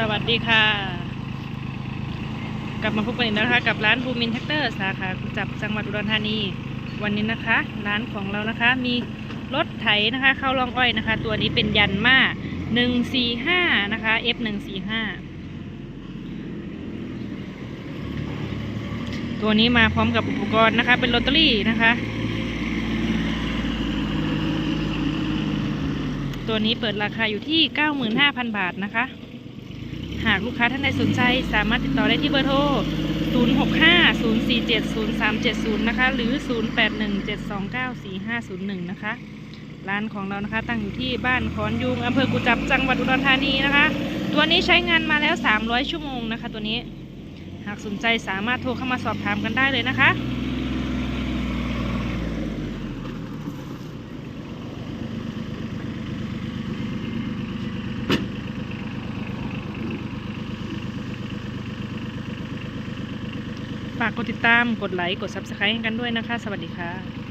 สวัสดีค่ะ กลับมาพบกันอีกแล้วนะคะ กับร้านภูมินแท็กเตอร์สาขาจับจังหวัดอุดรธานี วันนี้นะคะ ร้านของเรานะคะ มีรถไถนะคะเข้าลองอ้อยนะคะ ตัวนี้เป็นยันมา145นะคะ F 145ตัวนี้มาพร้อมกับอุปกรณ์นะคะ เป็นลอตเตอรี่นะคะ ตัวนี้เปิดราคาอยู่ที่ 95,000 บาทนะคะากลูกค้าท่านใดสนใจ สามารถติดต่อได้ที่เบอร์โทร 0650470370 นะคะ หรือ 0817294501 นะคะ ร้านของเรานะคะ ตั้งอยู่ที่บ้านขอนยุงอำเภอกุจับจังหวัดอุดรธานีนะคะ ตัวนี้ใช้งานมาแล้ว 300 ชั่วโมงนะคะ ตัวนี้ หากสนใจสามารถโทรเข้ามาสอบถามกันได้เลยนะคะ ฝากกดติดตาม กดไลค์ กด Subscribe ให้กันด้วยนะคะ สวัสดีค่ะ